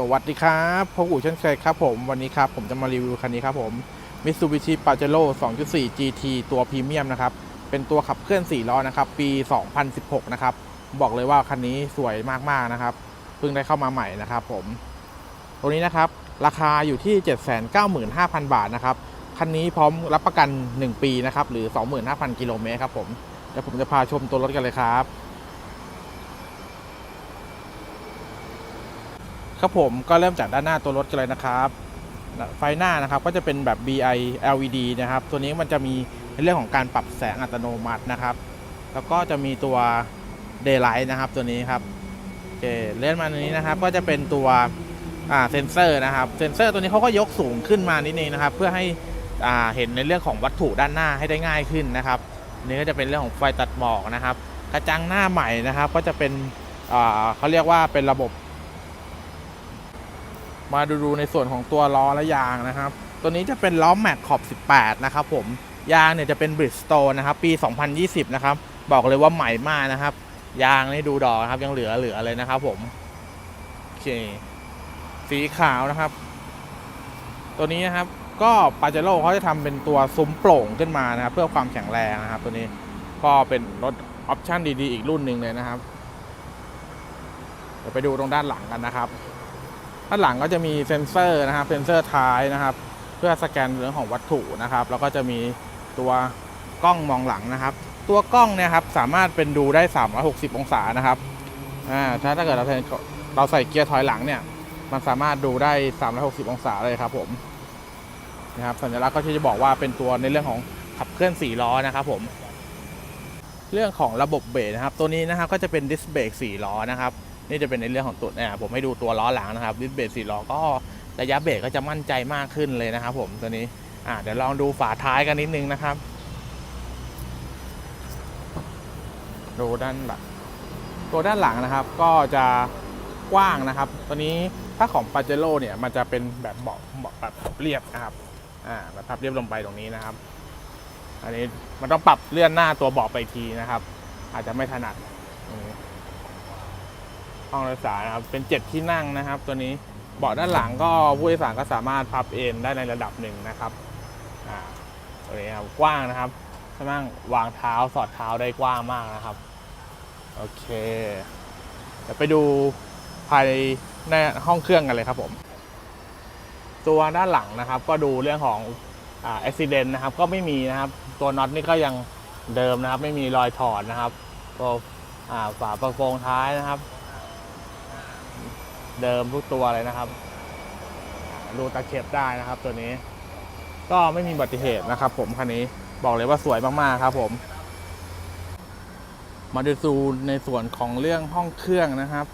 สวัสดีครับพบกูเช่นเคยครับผมวันนี้ครับผมจะมารีวิวคันนี้ครับผม Mitsubishi Pajero 2.4 GT ตัวพรีเมียมนะครับ เป็นตัวขับเคลื่อน 4 ล้อนะครับ ปี 2016 นะครับ บอกเลยว่าคันนี้สวยมากๆนะครับ เพิ่งได้เข้ามาใหม่นะครับผม ตัวนี้นะครับ ราคาอยู่ที่ 795,000 บาทนะครับ คันนี้พร้อมรับประกัน 1 ปีนะครับ หรือ 25,000 กิโลเมตรครับผมเดี๋ยวผมจะพาชมตัวรถกันเลยครับ ครับผมก็เริ่มจากด้านหน้าตัวรถกันเลยนะครับไฟหน้านะครับก็จะเป็นแบบ BI LED นะครับ ตัวนี้มันจะมีในเรื่องของการปรับแสงอัตโนมัตินะครับ แล้วก็จะมีตัว Daylight นะครับ ตัวนี้ครับโอเคเลื่อนมาตรงนี้นะครับ ก็จะเป็นตัวเซนเซอร์นะครับ เซนเซอร์ตัวนี้เขาก็ยกสูงขึ้นมานิดนึงนะครับ เพื่อให้เห็นในเรื่องของวัตถุด้านหน้าให้ได้ง่ายขึ้นนะครับนนี้ก็จะเป็นเรื่องของไฟตัดหมอกนะครับ กระจังหน้าใหม่นะครับ ก็จะเป็นเขาเรียกว่าเป็นระบบ มาดูดูในส่วนของตัวล้อและยางนะครับ ตัวนี้จะเป็นล้อแม็กขอบ 18 นะครับผม ยางเนี่ยจะเป็นบริ s สโตนนะครับ ปี 2020 นะครับ บอกเลยว่าใหม่มากนะครับ ยางนี่ดูดอกครับยังเหลือเหลือเลยนะครับ ผมโอเคสีขาวนะครับ ตัวนี้นะครับ ก็ปาเจโร่เขาจะทำเป็นตัวซุ้มโปร่งขึ้นมานะครับ เพื่อความแข็งแรงนะครับ ตัวนี้ก็เป็นรถออปชั่นดีๆ อีกรุ่นหนึ่งเลยนะครับเดี๋ยวไปดูตรงด้านหลังกันนะครับ ด้านหลังก็จะมีเซ็นเซอร์นะครับเซ็นเซอร์ท้ายนะครับ เพื่อสแกนเรื่องของวัตถุนะครับ แล้วก็จะมีตัวกล้องมองหลังนะครับ ตัวกล้องเนี่ยครับสามารถเป็นดูได้ 360 องศานะครับอ่าถ้าถ้าเกิดเราเราใส่เกียร์ถอยหลังเนี่ย มันสามารถดูได้ 360 องศาเลยครับผมนะครับสัญลักษณ์ก็จะบอกว่าเป็นตัวในเรื่องของขับเคลื่อน4ล้อนะครับผมเรื่องของระบบเบรกนะครับ ตัวนี้นะครับก็จะเป็นดิสเบรก4ล้อนะครับ นี่จะเป็นในเรื่องของตัวเนี่ยผมให้ดูตัวล้อหลังนะครับดิสเบรสี่ล้อก็ระยะเบรกก็จะมั่นใจมากขึ้นเลยนะครับ ผมตัวนี้อ่าเดี๋ยวลองดูฝาท้ายกันนิดนึงนะครับดูด้านหลังตัวด้านหลังนะครับก็จะกว้างนะครับ ตัวนี้ถ้าของปาเจโร่เนี่ยมันจะเป็นแบบเบาะเบาะแบบเรียบนะครับอ่าแบบพับเรียบลงไปตรงนี้นะครับ อันนี้มันต้องปรับเลื่อนหน้าตัวเบาะไปทีนะครับ อาจจะไม่ถนัดตรงนี้ ห้องโดยสารนะครับเป็นเจ็ดที่นั่งนะครับ ตัวนี้เบาะด้านหลังก็ผู้โดยสารก็สามารถพับเอนได้ในระดับหนึ่งนะครับอ่าตัวนี้ครับกว้างนะครับสามารถวางเท้าสอดเท้าได้กว้างมากนะครับโอเคเดี๋ยวไปดูภายในห้องเครื่องกันเลยครับผม ตัวด้านหลังนะครับ ก็ดูเรื่องของอ่าอุบิเหตุนะครับ ก็ไม่มีนะครับ ตัวน็อตนี่ก็ยังเดิมนะครับ ไม่มีรอยถอดนะครับตัวอ่าฝากระโปรงท้ายนะครับ เดิมทุกตัวเลยนะครับ รูตะเข็บได้นะครับ ตัวนี้ ก็ไม่มีอุบัติเหตุนะครับ ผมคันนี้บอกเลยว่าสวยมากๆครับ ผม มาดูในส่วนของเรื่องห้องเครื่องนะครับ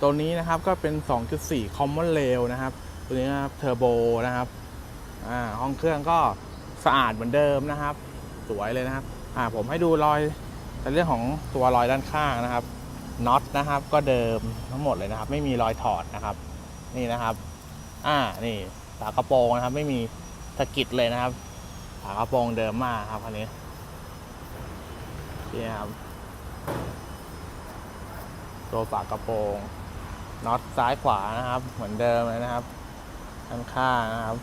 ตัวนี้นะครับก็เป็น 2.4 Common Rail นะครับ ตัวนี้นะครับเทอร์โบนะครับอ่าห้องเครื่องก็สะอาดเหมือนเดิมนะครับ สวยเลยนะครับอ่าผมให้ดูรอยในเรื่องของตัวรอยด้านข้างนะครับ น็อตนะครับ ก็เดิมทั้งหมดเลยนะครับ ไม่มีรอยถอดนะครับ นี่นะครับ อ่านี่ฝากระโปรงนะครับ ไม่มีสะกิดเลยนะครับฝากระโปรงเดิมมากครับคันนี้นี่ครับตัวฝากระโปรงน็อตซ้ายขวานะครับ เหมือนเดิมเลยนะครับด้านข้างนะครับ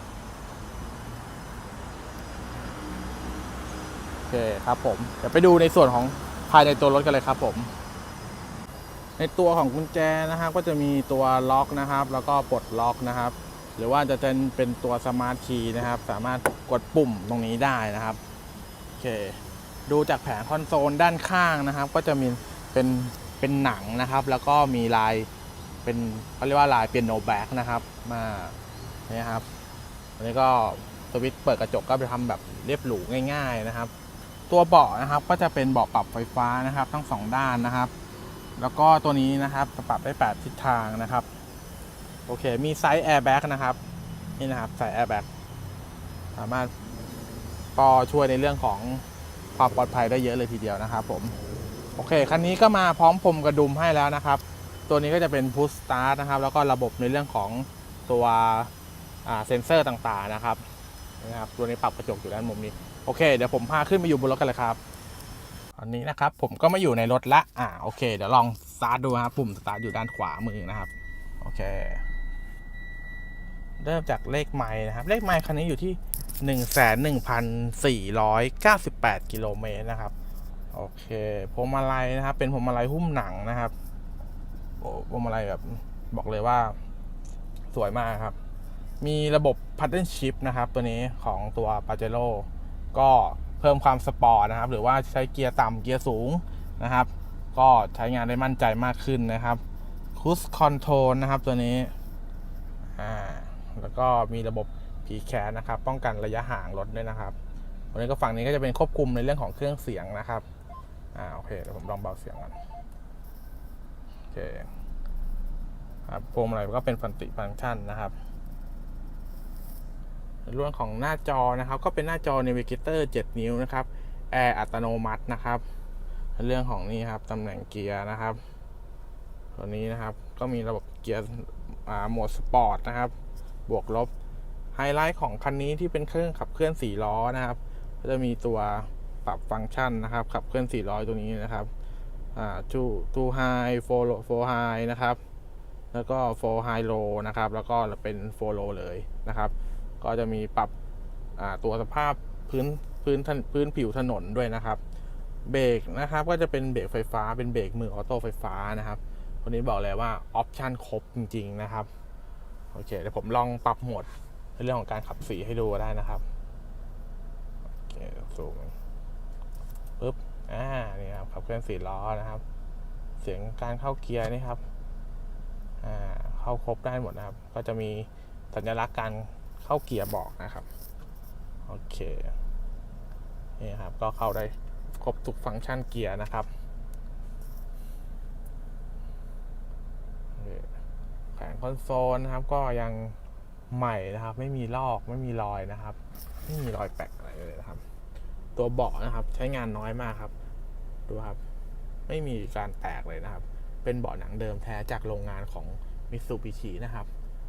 โอเคครับผมเดี๋ยวไปดูในส่วนของภายในตัวรถกันเลยครับผม ในตัวของกุญแจนะครับก็จะมีตัวล็อกนะครับ แล้วก็ปลดล็อกนะครับ หรือว่าจะเป็นเป็นตัวสมาร์ทคีย์นะครับ สามารถกดปุ่มตรงนี้ได้นะครับโอเคดูจากแผงคอนโซลด้านข้างนะครับ ก็จะมีเป็นเป็นหนังนะครับ แล้วก็มีลายเป็นเขาเรียกว่าลายเปียโนแบ็กนะครับมาเนี่ยครับอันนี้ก็สวิตช์เปิดกระจกก็ไปทำแบบเรียบหรูง่าย ๆนะครับ ตัวเบาะนะครับก็จะเป็นเบาะปรับไฟฟ้านะครับ ทั้งสองด้านนะครับ แล้วก็ตัวนี้นะครับจะปรับได้ 8 ทิศทางนะครับ โอเค มีไซส์แอร์แบ็กนะครับ นี่นะครับใส่แอร์แบ็กสามารถก็ช่วยในเรื่องของความปลอดภัยได้เยอะเลยทีเดียวนะครับผมโอเคคันนี้ก็มาพร้อมพรมกระดุมให้แล้วนะครับ ตัวนี้ก็จะเป็นพุชสตาร์ทนะครับ แล้วก็ระบบในเรื่องของตัวเซ็นเซอร์ต่างๆนะครับนะครับ ตัวนี้ปรับกระจกอยู่ด้านมุมนี้ โอเค เดี๋ยวผมพาขึ้นไปอยู่บนรถกันเลยครับ ตอนนี้นะครับผมก็มาอยู่ในรถละอ่าโอเค เดี๋ยวลองสตาร์ทดูครับปุ่มสตาร์ทอยู่ด้านขวามือนะครับ โอเค เริ่มจากเลขไม้นะครับ เลขไม้คันนี้อยู่ที่111,498กิโลเมตรนะครับ โอเคพวงมาลัยนะครับ เป็นพวงมาลัยหุ้มหนังนะครับโอ้พวงมาลัยแบบบอกเลยว่า สวยมากครับ มีระบบ pattern shift นะครับ ตัวนี้ของตัว p a j e r o ก็ พิ่มความสปอร์ตนะครับ หรือว่าใช้เกียร์ต่ำเกียร์สูงนะครับ ก็ใช้งานได้มั่นใจมากขึ้นนะครับคูสคอนโทรลนะครับตัวนี้อ่าแล้วก็มีระบบ p c a s นะครับ ป้องกันระยะห่างรถด้วยนะครับวันนี้ก็ฝั่งนี้ก็จะเป็นควบคุมในเรื่องของเครื่องเสียงนะครับอ่าโอเคเดี๋ยวผมลองเบาเสียงก่อนโอเคครับพวงมาลัยก็เป็นฟันติฟังก์ชันนะครับ เรื่องของหน้าจอนะครับ ก็เป็นหน้าจอ Navigator 7 นิ้วนะครับแอร์อัตโนมัตินะครับ เรื่องของนี่ครับตำแหน่งเกียร์นะครับตัวนี้นะครับก็มีระบบเกียร์โหมดสปอร์ตนะครับ บวกลบไฮไลท์ของคันนี้ที่เป็นเครื่องขับเคลื่อน4ล้อนะครับก็จะมีตัวปรับฟังก์ชันนะครับ ขับเคลื่อน4ล้อตัวนี้นะครับอ่าทูทูไฮโฟโลโฟไฮนะครับ แล้วก็โฟไฮโลนะครับ แล้วก็เป็นโฟโลเลยนะครับ ก็จะมีปรับตัวสภาพพื้นพื้นพื้นผิวถนนด้วยนะครับ เบรกนะครับก็จะเป็นเบรกไฟฟ้าเป็นเบรกมือออโต้ไฟฟ้านะครับวันนี้บอกเลยว่าออปชันครบจริง ๆนะครับโอเคเดี๋ยวผมลองปรับโหมดในเรื่องของการขับสีให้ดูได้นะครับโอเคสูงปึ๊บอ่านี่ครับขับเคลื่อนสี่ล้อนะครับ เสียงการเข้าเกียร์นี่ครับอ่าเข้าครบได้หมดนะครับ ก็จะมีสัญลักษณ์การ เข้าเกียร์บอกนะครับ โอเคนี่ครับก็เข้าได้ครบทุกฟังก์ชันเกียร์นะครับแผงคอนโซลนะครับก็ยังใหม่นะครับ ไม่มีลอกไม่มีรอยนะครับ ไม่มีรอยแปะอะไรเลยนะครับ ตัวเบาะนะครับใช้งานน้อยมากครับ ดูครับ ไม่มีการแตกเลยนะครับ เป็นเบาะหนังเดิมแท้จากโรงงานของมิตซูบิชินะครับ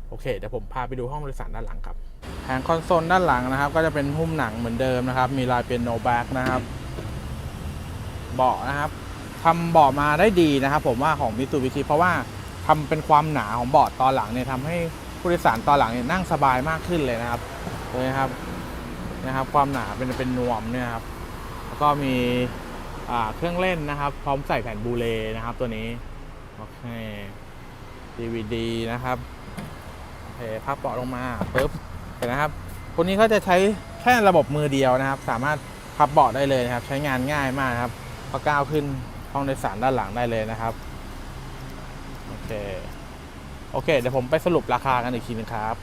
โอเคเดี๋ยวผมพาไปดูห้องโดยสารด้านหลังครับแผงคอนโซลด้านหลังนะครับ ก็จะเป็นหุ้มหนังเหมือนเดิมนะครับ มีลายเป็นโนแบ็กนะครับเบาะนะครับทำเบาะมาได้ดีนะครับ ผมว่าของมิตซูบิชิเพราะว่าทำเป็นความหนาของเบาะตอนหลังเนี่ยทำให้ผู้โดยสารตอนหลังเนี่ยนั่งสบายมากขึ้นเลยนะครับเลยนะครับนะครับ ความหนาเป็นเป็นนวมเนี่ยครับแล้วก็มีอ่าเครื่องเล่นนะครับ พร้อมใส่แผ่นบูเลนะครับ ตัวนี้โอเค DVD นะครับ เคพับเบาะลงมาปุ๊บเห็นนะครับคนนี้เขาจะใช้แค่ระบบมือเดียวนะครับ สามารถพับเบาะได้เลยนะครับ ใช้งานง่ายมากครับพอก้าวขึ้นห้องโดยสารด้านหลังได้เลยนะครับโอเคโอเคเดี๋ยวผมไปสรุปราคากันอีกทีนึงครับ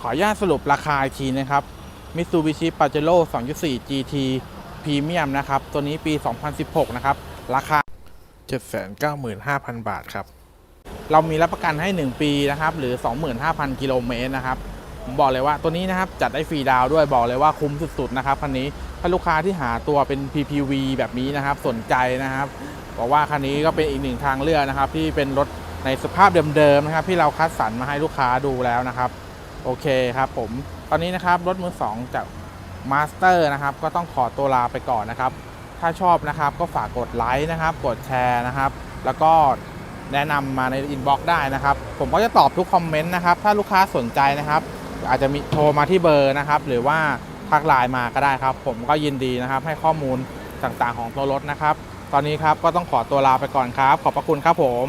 ขออนุญาตสรุปราคาอีกทีนะครับ Mitsubishi Pajero 2.4 GT Premium นะครับ ตัวนี้ปี 2016 นะครับ ราคา 795,000 บาทครับ เรามีรับประกันให้ 1 ปีนะครับหรือ 25,000 กิโลเมตรนะครับผมบอกเลยว่าตัวนี้นะครับจัดได้ฟรีดาวด้วยบอกเลยว่าคุ้มสุดๆนะครับคันนี้ถ้าลูกค้าที่หาตัวเป็น PPV แบบนี้นะครับสนใจนะครับบอกว่าคันนี้ก็เป็นอีกหนึ่งทางเลือกนะครับ ที่เป็นรถในสภาพเดิมๆนะครับ ที่เราคัดสรรมาให้ลูกค้าดูแล้วนะครับ โอเคครับผมตอนนี้นะครับรถมือ2จากมาสเตอร์นะครับ ก็ต้องขอตัวลาไปก่อนนะครับ ถ้าชอบนะครับก็ฝากกดไลค์นะครับ กดแชร์นะครับ แล้วก็ แนะนำมาในอินบ็อกซ์ได้นะครับ ผมก็จะตอบทุกคอมเมนต์นะครับ ถ้าลูกค้าสนใจนะครับ อาจจะมีโทรมาที่เบอร์นะครับ หรือว่าทักไลน์มาก็ได้ครับ ผมก็ยินดีนะครับ ให้ข้อมูลต่างๆของตัวรถนะครับ ตอนนี้ครับก็ต้องขอตัวลาไปก่อนครับ ขอบพระคุณครับผม